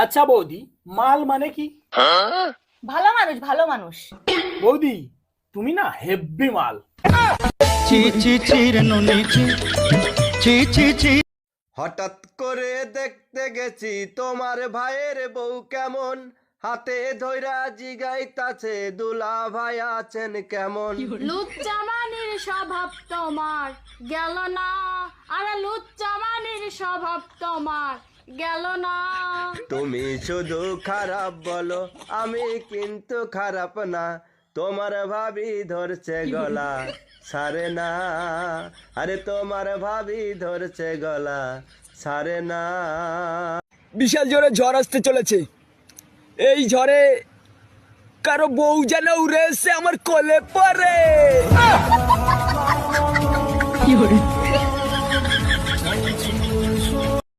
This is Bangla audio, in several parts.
আচ্ছা বৌদি মাল মানে কি? ভালো মানুষ ভালো মানুষ। বৌদি তুমি না হেব্বি মাল। চি চি চি রে নুনি চি চি চি চি হঠাৎ করে দেখতে গেছি তোমার ভাইয়ের বউ কেমন? হাতে ধৈরা জিগাইতাছে দুলা ভাই আছেন কেমন? লুচ্চামানির স্বভাব তোমার গেল না। আরে লুচ্চামানির স্বভাব তোমার গেল না। তুমি শুধু খারাপ বলো আমি কিন্তু খারাপ না। তোমার ভাবি ধরছে গলা সারে না। আরে তোমার ভাবি ধরছে গলা সারে না। বিশাল জোরে ঝড় আসতে চলেছে। এই ঝড়ে কারও বউ যেন উড়ে এসে আমার কোলে পড়ে।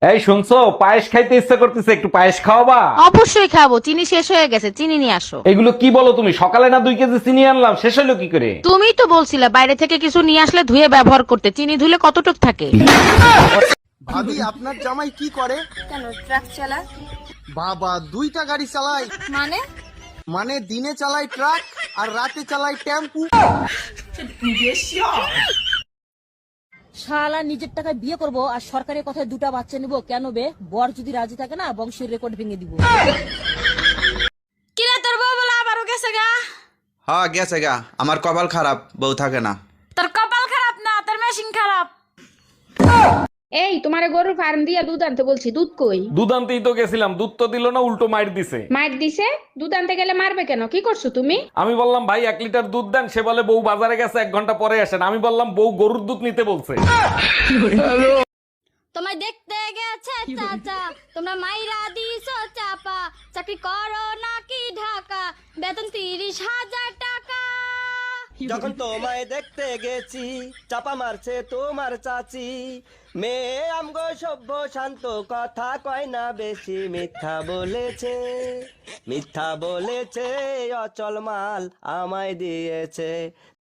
এই শুনছো? পায়েস খাইতে ইচ্ছা করতেছে একটু পায়েস খাওয়াবা? অবশ্যই খাব চিনি শেষ হয়ে গেছে চিনি নিয়ে আসো। এগুলো কি বলো তুমি? সকালে না দুই কেজি চিনি আনলাম শেষ হলো কি করে? তুমি তো বলছিলে বাইরে থেকে কিছু নিয়ে আসলে ধুয়ে ব্যবহার করতে চিনি ধুলে কতটুক থাকে? ভাবি আপনার জামাই কি করে? কেন ট্রাক চালা বাবা দুইটা গাড়ি চালায়। মানে? মানে দিনে চালায় ট্রাক আর রাতে চালায় টেম্পু। শালা নিজের টাকায় বিয়ে করব আর সরকারের কথায় দুটা বাচ্চা নিব কেন বে? বর যদি রাজি থাকে না বংশের রেকর্ড ভেঙে দিব। কিরে তোর বউ বলে আবারও গেছে গা? হ্যাঁ গেছে গা। আমার কপাল খারাপ বউ থাকে না। এই তোমার গরুর ফার্ম দিয়া দুধ আনতে বলছি দুধ কই? দুধ আনতেই তো গেছিলাম দুধ তো দিল না উল্টো মাইর দিছে। মার দিছে? দুধ আনতে গেলে মারবে কেন? কি করছ তুমি? আমি বললাম ভাই এক লিটার দুধ দেন। সে বলে বউ বাজারে গেছে এক ঘণ্টা পরে আসেন। আমি বললাম বউ গরুর দুধ নিতে বলছে। তোমায় দেখতে গেছে চাচা তোমরা মাইরা দিছো চাপা। চাকরি করো নাকি ঢাকা বেতন তিরিশ হাজার যখন তোমায় দেখতে গেছি চাপা মারছে তোমার চাচি। মেয়ে আমগো সভ্য শান্ত কথা কয় না বেশি। মিথ্যা বলেছে মিথ্যা বলেছে অচল মাল আমায় দিয়েছে।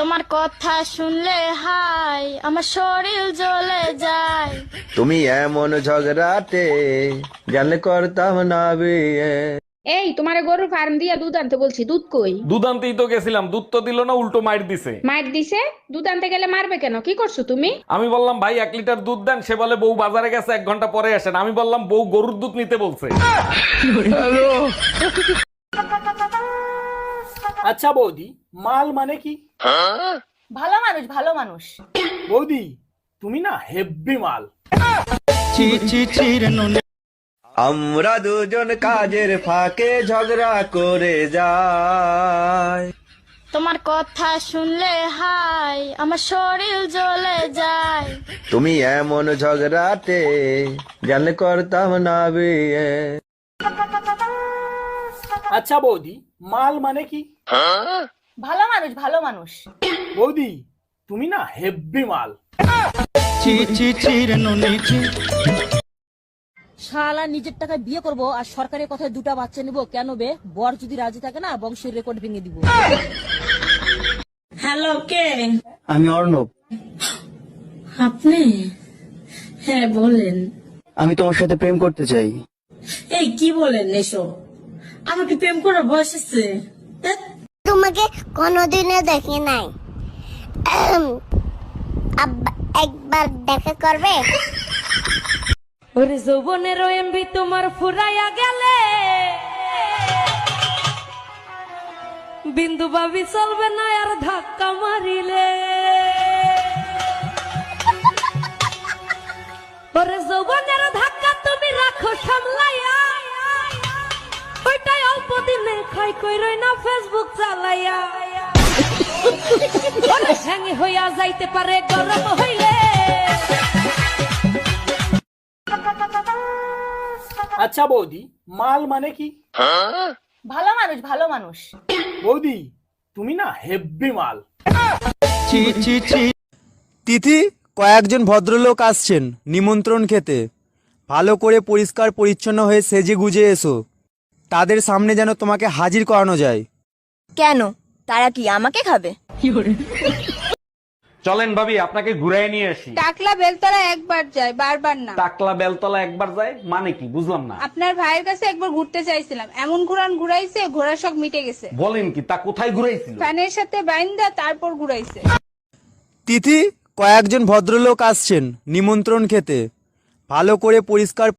তোমার কথা শুনলে হাই আমার শরীর জ্বলে যায়। তুমি এমন ঝগড়াতে জানলে করতাম না বিয়ে। এই তোমার গরুর ফার্ম দিয়া দুধ আনতে বলছি দুধ কই? দুধ আনতেই তো গেছিলাম দুধ তো দিল না উল্টো মাইর দিছে। মার দিছে? দুধ আনতে গেলে মারবে কেন? কি করছ তুমি? আমি বললাম ভাই এক লিটার দুধ দেন। সে বলে বউ বাজারে গেছে এক ঘণ্টা পরে আসেন। আমি বললাম বউ গরুর দুধ নিতে বলছে। আচ্ছা বৌদি মাল মানে কি? ভালো মানুষ ভালো মানুষ। বৌদি তুমি না হেব্বি মাল। আমরা দুজন কাজের ফাঁকে ঝগড়া করে যাই। তোমার কথা শুনলে হাই আমার শরীর জ্বলে যায়। তুমি এমন ঝগড়াতে জানলে করতাম না বিয়ে। আচ্ছা বৌদি মাল মানে কি? ভালো মানুষ ভালো মানুষ। বৌদি তুমি না হেব্বি মাল। শালা নিজের টাকায় বিয়ে করব আর সরকারের কথায় দুটা বাচ্চা নিব কেন বে? বর যদি রাজি থাকে না বংশের রেকর্ড ভেঙে দিব। হ্যালো কে? আমি অর্ণব। আপনি? হ্যাঁ বলেন। আমি তোমার সাথে প্রেম করতে চাই। এই কি বলেন এসব? আমার কি প্রেম করার বয়স আছে। তোমাকে কোনোদিনও দেখি নাই। একবার দেখা করবে? ওরে যৌবনের এমবি তোমার ফুরাইয়া গেলে। বিন্দু বাবি চলবে না আর ধাক্কা মারিলে। ওরে যৌবনের দিনে খাই কইরই না ফেসবুক চালাইয়া। হ্যাঙ্গে হইয়া যাইতে পারে গরম হইলে। আচ্ছা বৌদি মাল মানে কি? ভালো মানুষ ভালো মানুষ। বৌদি তুমি না হেব্বি মাল। চি চি চি। তিথি কয়েকজন ভদ্রলোক আসছেন নিমন্ত্রণ খেতে। ভালো করে পরিষ্কার পরিচ্ছন্ন হয়ে সেজে গুজে এসো। তাদের সামনে যেন তোমাকে হাজির করানো যায়। কেন? তারা কি আমাকে খাবে? চলেন ভাবি আপনাকে ঘুরাই নিয়ে আসি। টাকলা বেলতলা একবার যায় বারবার না। টাকলা বেলতলা একবার যায় মানে কি? বুঝলাম না। আপনার ভাইয়ের কাছে একবার ঘুরতে চাইছিলাম। এমন ঘুরান ঘুরাইছে ঘোড়া শখ মিটে গেছে। বলেন কি তা কোথায় ঘুরাইছিল? ফ্যানের সাথে বাইন্দা তারপর ঘুরাইছে। তিথি কয়েকজন ভদ্রলোক আসছেন নিমন্ত্রণ খেতে। ভালো করে পরিষ্কার